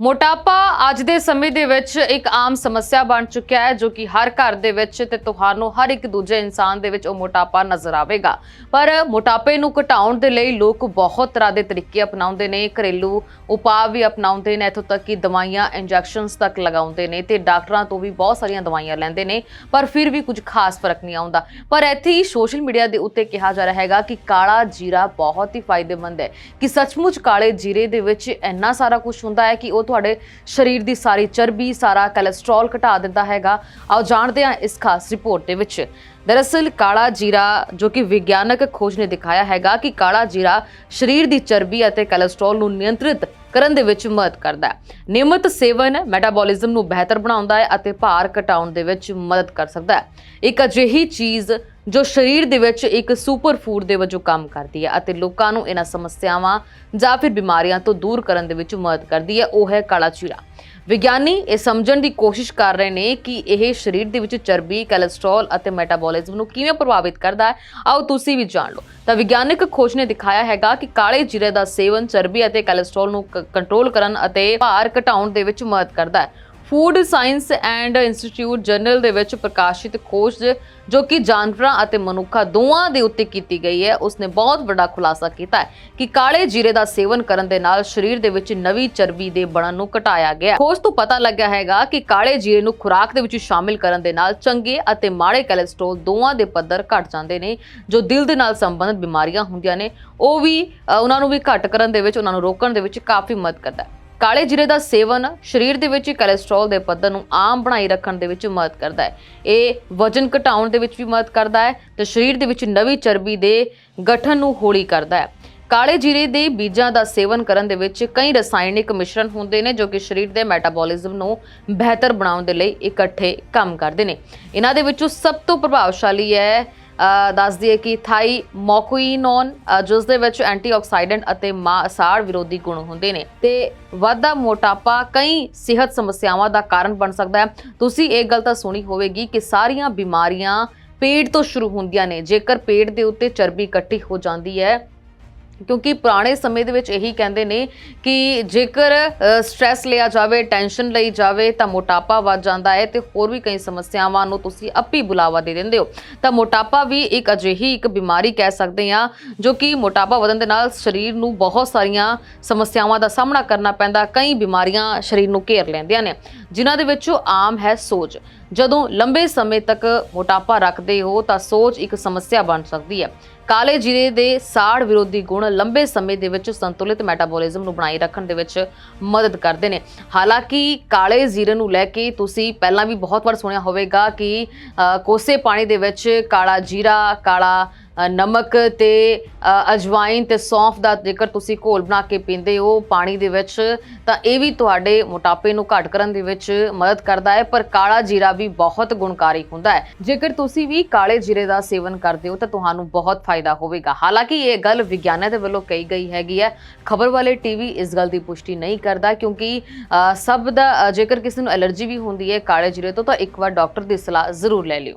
ਮੋਟਾਪਾ ਅੱਜ ਦੇ ਸਮੇਂ ਦੇ ਵਿੱਚ ਇੱਕ ਆਮ ਸਮੱਸਿਆ ਬਣ ਚੁੱਕਿਆ ਹੈ, ਜੋ ਕਿ ਹਰ ਘਰ ਦੇ ਵਿੱਚ ਤੇ ਤੁਹਾਨੂੰ ਹਰ ਇੱਕ ਦੂਜੇ ਇਨਸਾਨ ਦੇ ਵਿੱਚ ਉਹ ਮੋਟਾਪਾ ਨਜ਼ਰ ਆਵੇਗਾ। ਪਰ ਮੋਟਾਪੇ ਨੂੰ ਘਟਾਉਣ ਦੇ ਲਈ ਲੋਕ ਬਹੁਤ ਤਰ੍ਹਾਂ ਦੇ ਤਰੀਕੇ ਅਪਣਾਉਂਦੇ ਨੇ, ਘਰੇਲੂ ਉਪਾਅ ਵੀ ਅਪਣਾਉਂਦੇ ਨੇ, ਇੱਥੋਂ ਤੱਕ ਕਿ ਦਵਾਈਆਂ, ਇੰਜੈਕਸ਼ਨਸ ਤੱਕ ਲਗਾਉਂਦੇ ਨੇ ਤੇ ਡਾਕਟਰਾਂ ਤੋਂ ਵੀ ਬਹੁਤ ਸਾਰੀਆਂ ਦਵਾਈਆਂ ਲੈਂਦੇ ਨੇ, ਪਰ ਫਿਰ ਵੀ ਕੁਝ ਖਾਸ ਫ਼ਰਕ ਨਹੀਂ ਆਉਂਦਾ। ਪਰ ਇੱਥੇ ਹੀ ਸੋਸ਼ਲ ਮੀਡੀਆ ਦੇ ਉੱਤੇ ਕਿਹਾ ਜਾ ਰਿਹਾ ਹੈਗਾ ਕਿ ਕਾਲਾ ਜੀਰਾ ਬਹੁਤ ਹੀ ਫਾਇਦੇਮੰਦ ਹੈ। ਕਿ ਸੱਚਮੁੱਚ ਕਾਲੇ ਜੀਰੇ ਦੇ ਵਿੱਚ ਇੰਨਾ ਸਾਰਾ ਕੁਝ ਹੁੰਦਾ ਹੈ ਕਿ ਉਹ ਤੁਹਾਡੇ ਸਰੀਰ ਦੀ ਸਾਰੀ ਚਰਬੀ, ਸਾਰਾ ਕੋਲੇਸਟ੍ਰੋਲ ਘਟਾ ਦਿੰਦਾ ਹੈਗਾ। ਆਓ ਜਾਣਦੇ ਹਾਂ ਇਸ ਖਾਸ ਰਿਪੋਰਟ ਦੇ ਵਿੱਚ। ਦਰਅਸਲ ਕਾਲਾ ਜੀਰਾ, ਜੋ ਕਿ ਵਿਗਿਆਨਕ ਖੋਜ ਨੇ ਦਿਖਾਇਆ ਹੈਗਾ ਕਿ ਕਾਲਾ ਜੀਰਾ ਸਰੀਰ ਦੀ ਚਰਬੀ ਅਤੇ ਕੋਲੇਸਟ੍ਰੋਲ ਨੂੰ ਨਿਯੰਤਰਿਤ ਕਰਨ ਦੇ ਵਿੱਚ ਮਦਦ ਕਰਦਾ ਹੈ। ਨਿਯਮਿਤ ਸੇਵਨ ਮੈਟਾਬੋਲਿਜ਼ਮ ਨੂੰ ਬਿਹਤਰ ਬਣਾਉਂਦਾ ਹੈ ਅਤੇ ਭਾਰ ਘਟਾਉਣ ਦੇ ਵਿੱਚ ਮਦਦ ਕਰ ਸਕਦਾ ਹੈ। ਇੱਕ ਅਜਿਹੀ ਚੀਜ਼ ਜੋ ਸਰੀਰ ਦੇ ਵਿੱਚ ਇੱਕ ਸੁਪਰ ਫੂਡ ਦੇ ਵਜੋਂ ਕੰਮ ਕਰਦੀ ਹੈ ਅਤੇ ਲੋਕਾਂ ਨੂੰ ਇਹਨਾਂ ਸਮੱਸਿਆਵਾਂ ਜਾਂ ਫਿਰ ਬਿਮਾਰੀਆਂ ਤੋਂ ਦੂਰ ਕਰਨ ਦੇ ਵਿੱਚ ਮਦਦ ਕਰਦੀ ਹੈ, ਉਹ ਹੈ ਕਾਲਾ ਚੀਰਾ। ਵਿਗਿਆਨੀ ਇਹ ਸਮਝਣ ਦੀ ਕੋਸ਼ਿਸ਼ ਕਰ ਰਹੇ ਨੇ ਕਿ ਇਹ ਸਰੀਰ ਦੇ ਵਿੱਚ ਚਰਬੀ ਕੋਲੇਸਟ੍ਰੋਲ ਅਤੇ ਮੈਟਾਬੋਲਿਜ਼ਮ ਨੂੰ ਕਿਵੇਂ ਪ੍ਰਭਾਵਿਤ ਕਰਦਾ ਹੈ, ਆਓ ਤੁਸੀਂ ਵੀ ਜਾਣ ਲਓ। ਤਾਂ ਵਿਗਿਆਨਕ ਖੋਜ ਨੇ ਦਿਖਾਇਆ ਹੈਗਾ ਕਿ ਕਾਲੇ ਜੀਰੇ ਦਾ ਸੇਵਨ ਚਰਬੀ ਅਤੇ ਕੋਲੇਸਟ੍ਰੋਲ ਨੂੰ ਕ- ਕੰਟਰੋਲ ਕਰਨ ਅਤੇ ਭਾਰ ਘਟਾਉਣ ਦੇ ਵਿੱਚ ਮਦਦ ਕਰਦਾ ਹੈ। Food science and institute journal ਦੇ ਵਿੱਚ ਪ੍ਰਕਾਸ਼ਿਤ ਖੋਜ ਜੋ ਕਿ ਜਾਨਵਰਾਂ ਅਤੇ ਮਨੁੱਖਾਂ ਦੋਵਾਂ ਦੇ ਉੱਤੇ ਕੀਤੀ ਗਈ ਹੈ, ਉਸਨੇ ਬਹੁਤ ਵੱਡਾ ਖੁਲਾਸਾ ਕੀਤਾ ਹੈ ਕਿ ਕਾਲੇ ਜੀਰੇ ਦਾ ਸੇਵਨ ਕਰਨ ਦੇ ਨਾਲ ਸਰੀਰ ਦੇ ਵਿੱਚ ਨਵੀਂ ਚਰਬੀ ਦੇ ਬਣਨ ਨੂੰ ਘਟਾਇਆ ਗਿਆ ਹੈ। ਖੋਜ ਤੋਂ ਪਤਾ ਲੱਗਿਆ ਹੈਗਾ ਕਿ ਕਾਲੇ ਜੀਰੇ ਨੂੰ ਖੁਰਾਕ ਦੇ ਵਿੱਚ ਸ਼ਾਮਿਲ ਕਰਨ ਦੇ ਨਾਲ ਚੰਗੇ ਅਤੇ ਮਾੜੇ ਕੋਲੇਸਟ੍ਰੋਲ ਦੋਵਾਂ ਦੇ ਪੱਧਰ ਘਟ ਜਾਂਦੇ ਨੇ, ਜੋ ਦਿਲ ਦੇ ਨਾਲ ਸੰਬੰਧਿਤ ਬਿਮਾਰੀਆਂ ਹੁੰਦੀਆਂ ਨੇ, ਉਹ ਵੀ ਉਹਨਾਂ ਨੂੰ ਵੀ ਘਟ ਕਰਨ ਦੇ ਵਿੱਚ, ਉਹਨਾਂ ਨੂੰ ਰੋਕਣ ਦੇ ਵਿੱਚ ਕਾਫੀ ਮਦਦ ਕਰਦਾ ਹੈ ਕਾਲੇ ਜੀਰੇ ਦਾ ਸੇਵਨ ਸਰੀਰ ਦੇ ਵਿੱਚ ਕੋਲੇਸਟ੍ਰੋਲ ਦੇ ਪੱਧਰ ਨੂੰ ਆਮ ਬਣਾਈ ਰੱਖਣ ਦੇ ਵਿੱਚ ਮਦਦ ਕਰਦਾ ਹੈ। ਇਹ ਵਜ਼ਨ ਘਟਾਉਣ ਦੇ ਵਿੱਚ ਵੀ ਮਦਦ ਕਰਦਾ ਹੈ ਤੇ ਸਰੀਰ ਦੇ ਵਿੱਚ ਨਵੀਂ ਚਰਬੀ ਦੇ ਗਠਨ ਨੂੰ ਹੌਲੀ ਕਰਦਾ ਹੈ। ਕਾਲੇ ਜੀਰੇ ਦੇ ਬੀਜਾਂ ਦਾ ਸੇਵਨ ਕਰਨ ਦੇ ਵਿੱਚ ਕਈ ਰਸਾਇਣਿਕ ਮਿਸ਼ਰਣ ਹੁੰਦੇ ਨੇ ਜੋ ਕਿ ਸਰੀਰ ਦੇ ਮੈਟਾਬੋਲਿਜ਼ਮ ਨੂੰ ਬਿਹਤਰ ਬਣਾਉਣ ਦੇ ਲਈ ਇਕੱਠੇ ਕੰਮ ਕਰਦੇ ਨੇ। ਇਹਨਾਂ ਦੇ ਵਿੱਚੋਂ ਸਭ ਤੋਂ ਪ੍ਰਭਾਵਸ਼ਾਲੀ ਹੈ ਦੱਸ ਦਈਏ ਕਿ ਥਾਈ ਮੋਕੁਇਨੋਨ ਜਿਸ ਦੇ ਵਿੱਚ ਐਂਟੀਆਕਸਾਈਡੈਂਟ ਅਤੇ ਮਾਸਾੜ ਵਿਰੋਧੀ ਗੁਣ ਹੁੰਦੇ ਨੇ। ਤੇ ਵਾਧਾ ਮੋਟਾਪਾ ਕਈ ਸਿਹਤ ਸਮੱਸਿਆਵਾਂ ਦਾ ਕਾਰਨ ਬਣ ਸਕਦਾ ਹੈ। ਤੁਸੀਂ ਇਹ ਗੱਲ ਤਾਂ ਸੁਣੀ ਹੋਵੇਗੀ ਕਿ ਸਾਰੀਆਂ ਬਿਮਾਰੀਆਂ ਪੇਟ ਤੋਂ ਸ਼ੁਰੂ ਹੁੰਦੀਆਂ ਨੇ। ਜੇਕਰ ਪੇਟ ਦੇ ਉੱਤੇ ਚਰਬੀ ਇਕੱਠੀ ਹੋ ਜਾਂਦੀ ਹੈ ਕਿਉਂਕਿ ਪੁਰਾਣੇ ਸਮੇਂ ਦੇ ਵਿੱਚ ਇਹੀ ਕਹਿੰਦੇ ਨੇ ਕਿ ਜੇਕਰ ਸਟ੍ਰੈਸ ਲਿਆ ਜਾਵੇ ਟੈਨਸ਼ਨ ਲਈ ਜਾਵੇ, ਤਾਂ ਮੋਟਾਪਾ ਵੱਧ ਜਾਂਦਾ ਹੈ ਤੇ ਹੋਰ ਵੀ ਕਈ ਸਮੱਸਿਆਵਾਂ ਨੂੰ ਤੁਸੀਂ ਆਪੀ ਬੁਲਾਵਾ ਦੇ ਦਿੰਦੇ ਹੋ। ਤਾਂ ਮੋਟਾਪਾ ਵੀ ਇੱਕ ਅਜਿਹੀ ਇੱਕ ਬਿਮਾਰੀ ਕਹਿ ਸਕਦੇ ਹਾਂ, ਜੋ ਕਿ ਮੋਟਾਪਾ ਵਧਣ ਦੇ ਨਾਲ ਸਰੀਰ ਨੂੰ ਬਹੁਤ ਸਾਰੀਆਂ ਸਮੱਸਿਆਵਾਂ ਦਾ ਸਾਹਮਣਾ ਕਰਨਾ ਪੈਂਦਾ, ਕਈ ਬਿਮਾਰੀਆਂ ਸਰੀਰ ਨੂੰ ਘੇਰ ਲੈਂਦੀਆਂ ਨੇ। ਜਿਨ੍ਹਾਂ ਦੇ ਵਿੱਚੋਂ ਆਮ ਹੈ ਸੋਜ। ਜਦੋਂ ਲੰਬੇ ਸਮੇਂ ਤੱਕ ਮੋਟਾਪਾ ਰੱਖਦੇ ਹੋ, ਤਾਂ ਸੋਜ ਇੱਕ ਸਮੱਸਿਆ ਬਣ ਸਕਦੀ ਹੈ। ਕਾਲੇ ਜੀਰੇ ਦੇ ਸਾੜ ਵਿਰੋਧੀ ਗੁਣ ਲੰਬੇ ਸਮੇਂ ਦੇ ਵਿੱਚ ਸੰਤੁਲਿਤ ਮੈਟਾਬੋਲਿਜ਼ਮ ਨੂੰ ਬਣਾਈ ਰੱਖਣ ਦੇ ਵਿੱਚ ਮਦਦ ਕਰਦੇ ਨੇ। ਹਾਲਾਂਕਿ ਕਾਲੇ ਜੀਰੇ ਨੂੰ ਲੈ ਕੇ ਤੁਸੀਂ ਪਹਿਲਾਂ ਵੀ ਬਹੁਤ ਵਾਰ ਸੁਣਿਆ ਹੋਵੇਗਾ ਕਿ ਕੋਸੇ ਪਾਣੀ ਦੇ ਵਿੱਚ ਕਾਲਾ ਜੀਰਾ, ਕਾਲਾ ਨਮਕ ਤੇ ਅ, ਅਜਵਾਇਨ ਤੇ ਸੌਂਫ ਦਾ ਜੇਕਰ ਤੁਸੀਂ ਘੋਲ ਬਣਾ ਕੇ ਪੀਂਦੇ ਹੋ ਪਾਣੀ ਦੇ ਵਿੱਚ ਤਾਂ ਇਹ ਵੀ ਤੁਹਾਡੇ ਮੋਟਾਪੇ ਨੂੰ ਘੱਟ ਕਰਨ ਦੇ ਵਿੱਚ ਮਦਦ ਕਰਦਾ ਹੈ ਪਰ ਕਾਲਾ ਜੀਰਾ ਵੀ ਬਹੁਤ ਗੁਣਕਾਰੀ ਹੁੰਦਾ ਹੈ। ਜੇਕਰ ਤੁਸੀਂ ਵੀ ਕਾਲੇ ਜੀਰੇ ਦਾ ਸੇਵਨ ਕਰਦੇ ਹੋ ਤਾਂ ਤੁਹਾਨੂੰ ਬਹੁਤ ਫਾਇਦਾ ਹੋਵੇਗਾ। ਹਾਲਾਂਕਿ ਇਹ ਗੱਲ ਵਿਗਿਆਨਾਂ ਦੇ ਵੱਲੋਂ ਕਹੀ ਗਈ ਹੈਗੀ ਹੈ। ਖਬਰ ਵਾਲੇ ਟੀਵੀ ਇਸ ਗੱਲ ਦੀ ਪੁਸ਼ਟੀ ਨਹੀਂ ਕਰਦਾ ਕਿਉਂਕਿ ਸਭ ਦਾ ਜੇਕਰ ਕਿਸੇ ਨੂੰ ਐਲਰਜੀ ਵੀ ਹੁੰਦੀ ਹੈ ਕਾਲੇ ਜੀਰੇ ਤੋਂ ਤਾਂ ਇੱਕ ਵਾਰ ਡਾਕਟਰ ਦੀ ਸਲਾਹ ਜ਼ਰੂਰ ਲੈ ਲਿਓ।